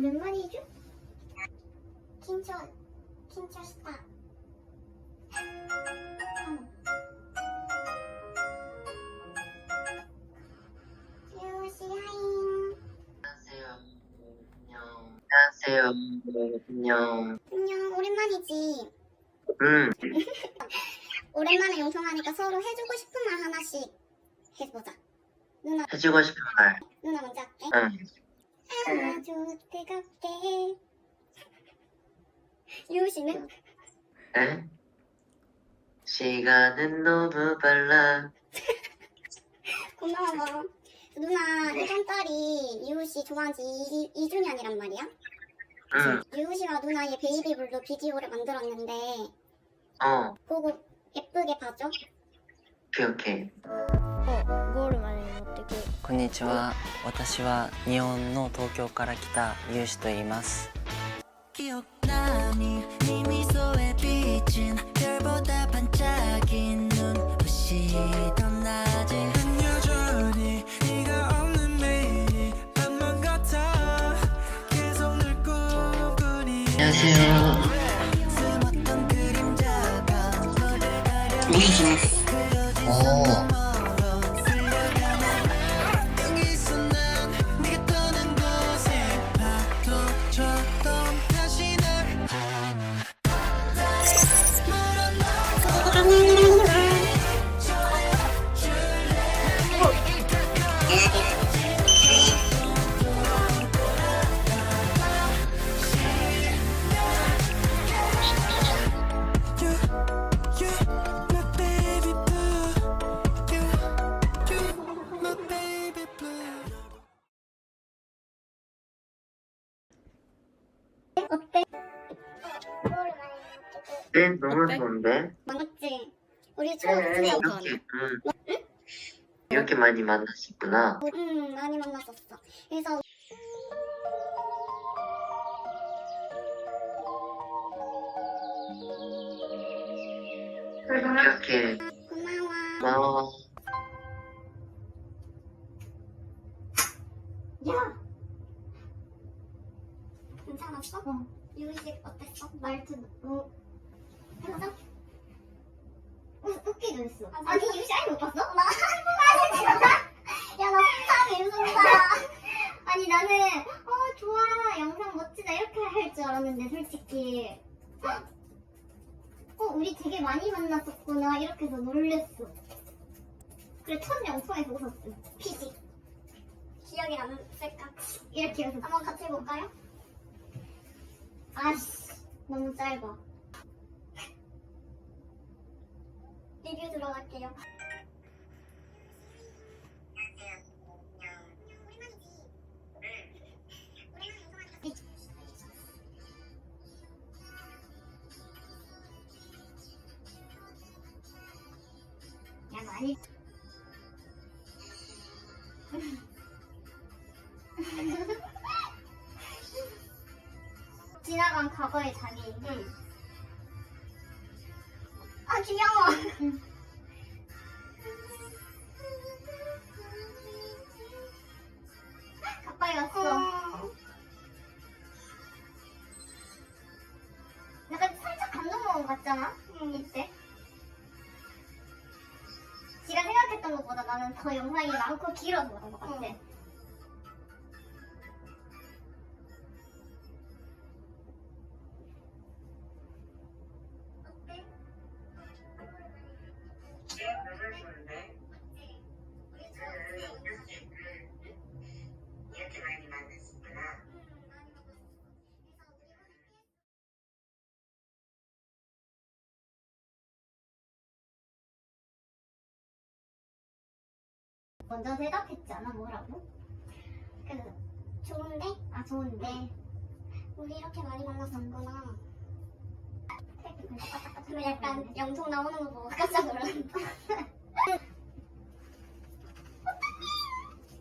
오랜만이죠? 유시 하잉. 안녕하세요. 안녕. 안녕. 안녕, 오랜만이지. 응. 오랜만에 영통하니까 서로 해주고 싶은 말 하나씩 해보자. 누나, 해주고 싶은 말. 누나 먼저 할게. 응. 아주 뜨겁게 유시는? 에? 시간은 너무 빨라. 고마워. 누나 이번 달이 이호 씨 좋아한 지 2, 주년이란 말이야? 응, 이호 씨와 누나의 베이비 블루 비디오를 만들었는데 어, 보고 예쁘게 봐줘. 기억해. 어, 그거를 만약에 어떻게 こんにちは。私は日本の東京から来たユウシと言います。 네, 너무 어때? 좋은데? 맞지? 우리 응, 처음 응, 수업 이렇게, 응. 이렇게 많이 만났었구나. 응, 많이 만났었어. 그래서 이렇게 고마워. 고마워. 야! 괜찮았어? 어. 유식 어땠어? 말투, 뭐, 웃, 웃기도 했어. 아니, 유식 아예 못 봤어? 나, 아, 진짜. 야, 나 속상해, 웃음다. 아니, 나는, 어, 좋아, 영상 멋지다, 이렇게 할 줄 알았는데, 솔직히. 어, 우리 되게 많이 만났었구나, 이렇게 해서 놀랬어. 그래, 첫 영상에서 웃었어. 피지. 기억이 남을까? 이렇게 해서 한번 같이 해볼까요? 아씨 너무 짧아 리뷰 들어갈게요. 야 많이 더 영상이 많고 길어서 그런 것 같아. 이 먼저 대답했잖아 뭐라고? 그 좋은데? 아 좋은데 우리 이렇게 많이 만났었구나 그리고 약간 영통 나오는 거 보고 깜짝 놀랐다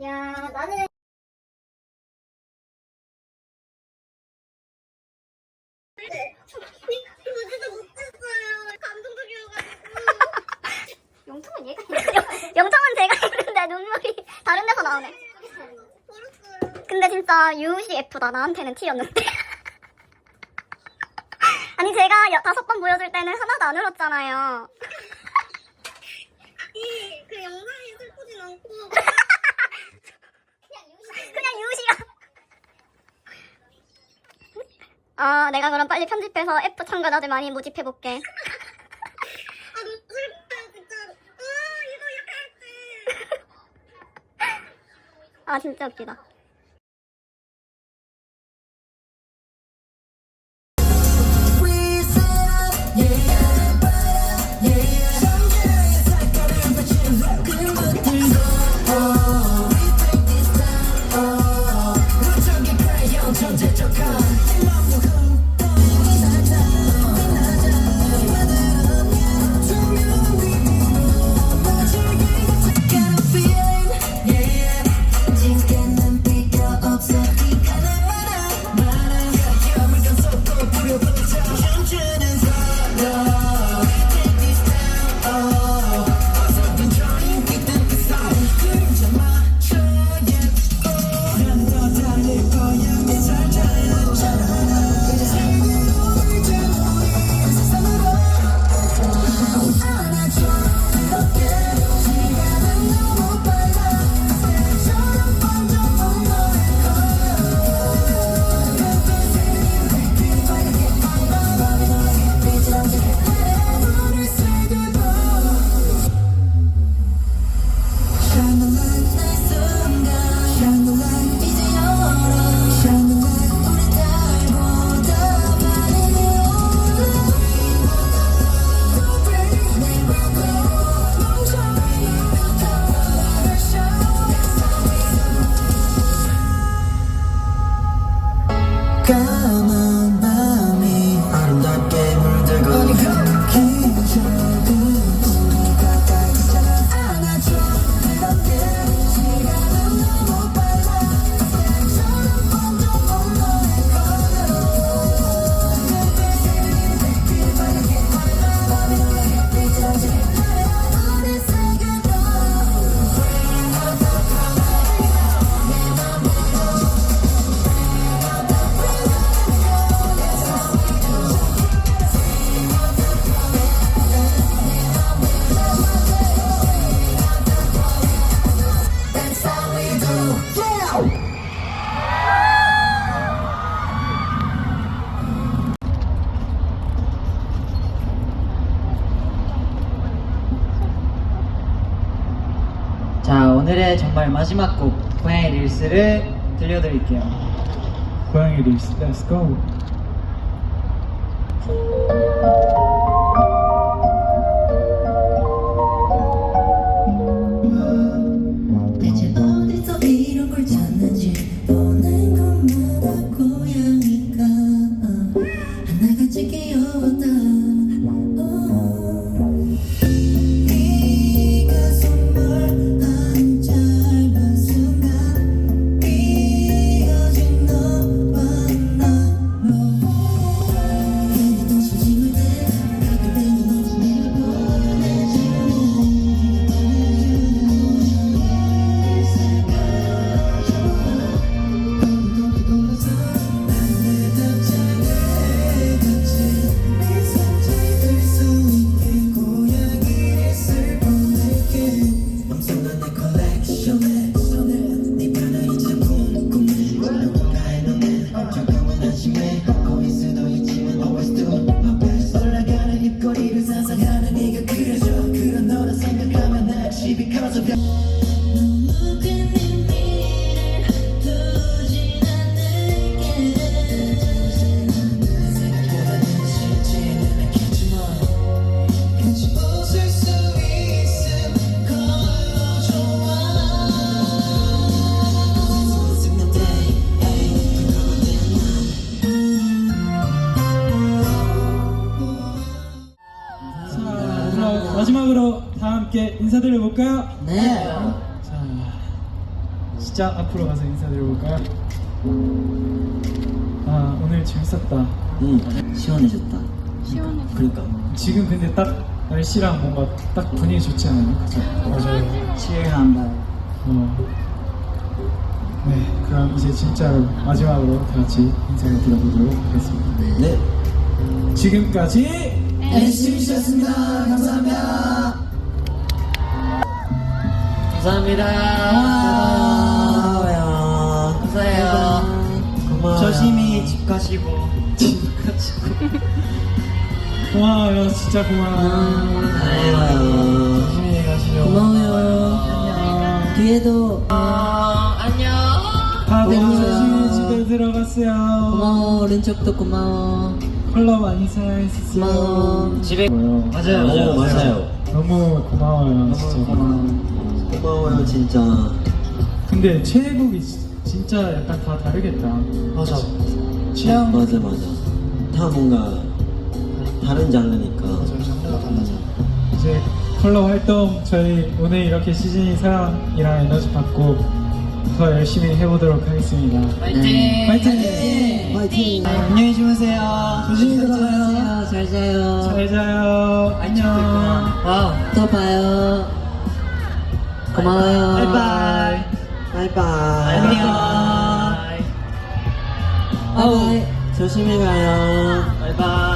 야 나는 이거 진 내 눈물이 다른 데서 나오네. 근데 진짜 유시 F다. 나한테는 T였는데. 아니 제가 여, 다섯 번 보여줄 때는 하나도 안 울었잖아요. 그 영상이 슬프진 않고 그냥 유우시가... 아 내가 그럼 빨리 편집해서 F 참가자들 많이 모집해볼게. 아 진짜 웃기다 자 오늘의 정말 마지막 곡 고양이 릴스를 들려드릴게요. 고양이 릴스 대 마지막으로 다 함께 인사드려볼까요? 네 자 진짜 앞으로 가서 인사드려볼까요? 아 오늘 재밌었다 응, 시원해졌다 시원해 그러니까 지금 근데 딱 날씨랑 뭔가 딱 분위기 좋지 않아요? 그죠? 맞아요 발 어. 네, 그럼 이제 진짜로 마지막으로 다 같이 인사를 드려보도록 하겠습니다. 네. 지금까지 NCT였습니다. 감사합니다. 감사합니다. 고마워요. 감사해요. 고마워요. 조심히 집 가시고. 집 가시고. 고마워요. 진짜 고마워요. 고마워요. 조심히 가시죠. 고마워요. 안녕. 뒤에도 어, 안녕. 다들 고마워요. 조심히 집에 들어갔어요. 고마워. 오른쪽도 고마워. 컬러 많이. 고마워. 집에. 맞아요. 맞아요, 맞아요. 너무 고마워요. 진짜 고마워. 고마워요, 진짜. 근데 최애곡이 지- 진짜 약간 다 다르겠다. 맞아. 취향 맞아, 맞아. 다 뭔가 다른 장르니까. 장르가 달라져. 이제 컬러 활동 저희 오늘 이렇게 시즌이 사랑이랑 에너지 받고 더 열심히 해보도록 하겠습니다. 파이팅. 파이팅! 화이팅! 안녕히 주무세요. 조심히 잘 들어가요. 잘 자요. 잘 자요. 안녕. 와우. 또 봐요. 고마워요. 바이바이. 바이바이. 안녕. 바이바이. 조심히 가요. 바이바이.